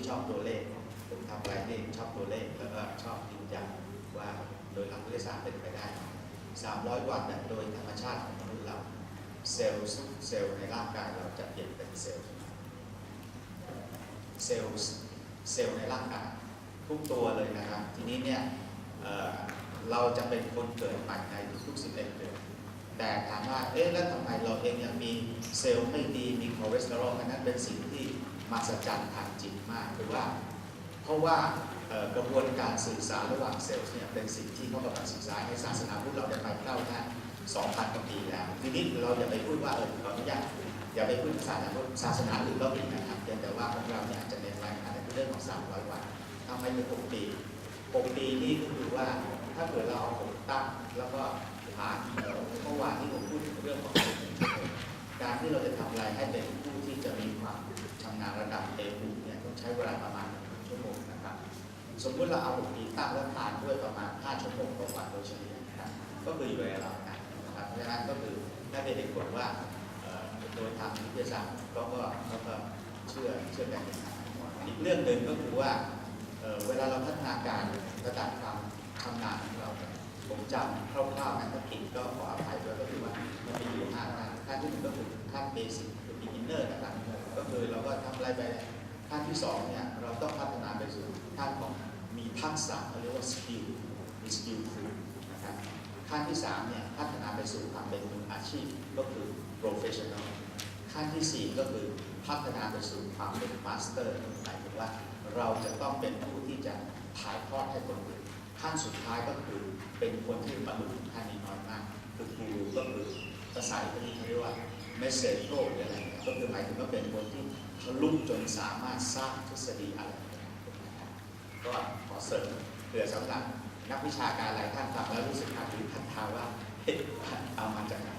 ที่ชอบตัวเลขผมทำอะไรที่ชอบตัวเลขแล้วก็ชอบยืนยันว่าโดยหลักวิทยาศาสตร์เป็นไปได้ 300 วันเนี่ยโดยธรรมชาติของมนุษย์เราเซลล์ทุกเซลล์ในร่างกายเราจะเปลี่ยนเป็นเซลล์เซลล์เซลล์ในร่างกายทุกตัวเลยนะครับทีนี้เนี่ยเเราจะเป็นคนเกิดใหม่ในทุกๆ11เดือนแต่ถามว่าเอ๊ะแล้วทำไมเราเองยังมีเซลล์ไม่ดีมีคอเลสเตอรอลอันนั้นเป็นสิ่งที่ มหัศจรรย์ทางจิตมากคือว่า เพราะว่ากระบวนการสื่อสารระหว่างเซลล์เนี่ยเป็นสิ่งที่เขากำลังศึกษาให้ศาสนาพุทธเราได้ไปเล่าแค่2,000กว่าปีแล้วทีนี้เราอย่าไปพูดว่าเออขออนุญาตอย่าไปพูดศาสนาศาสนาอื่นก็มีนะครับเพียงแต่ว่าของเราเนี่ยอาจจะเน้นไว้อันนั้นเรื่องของ 300 วันทำไมถึง6ปี6ปีนี่ก็คือว่าถ้าเกิดเราเอาผมตั้งแล้วก็ผ่านเอ่อเมื่อวานที่ผมพูดถึงเรื่องของการที่เราจะทำอะไรให้เป็นผู้ที่จะมี สมมุติเราเอา6ปีตั้งแล้วผ่านด้วยประมาณ 5 ชั่วโมงต่อวันโดยเฉลี่ยนะครับก็คืออยู่ในระดับนั้นนะครับเพราะฉะนั้นก็คือได้เป็นเหตุผลว่าโดยทางวิทยาศาสตร์ก็ก็ก็ก็เชื่อเชื่อกันอีกเรื่องหนึ่งก็คือว่าเวลาเราพัฒนาการระดับความทำงานของเราผมจำคร่าวๆนะถ้าผิดก็ขออภัยด้วยก็คือว่ามันมีอยู่ห้าขั้นขั้นที่หนึ่งก็คือขั้นเบสิกคือ beginner นะครับก็คือเราก็ทำอะไรไปขั้นที่สองเนี่ยเราต้องพัฒนาไปสู่ขั้นของ มีทักษะเขาเรียกว่า skill มี skill full นะครับขั้นที่สามเนี่ยพัฒนาไปสู่ความเป็นมืออาชีพก็คือ professional ขั้นที่สี่ก็คือพัฒนาไปสู่ความเป็น master หมายถึงว่าเราจะต้องเป็นผู้ที่จะถ่ายทอดให้คนอื่นขั้นสุดท้ายก็คือเป็นคนที่บรรลุถึงขั้นนี้น้อยมาก คือครูก็คือภาษาอังกฤษเขาเรียกว่า message โลหรืออะไรก็คือหมายถึงว่าเป็นคนที่ทะลุจนสามารถสร้างทฤษฎีอะไร ก็ขอเสริมเผื่อสำหรับนักวิชาการหลายท่านฟังแล้วรู้สึกขาดหรือขันทาว่าเฮ้ยเอากไหน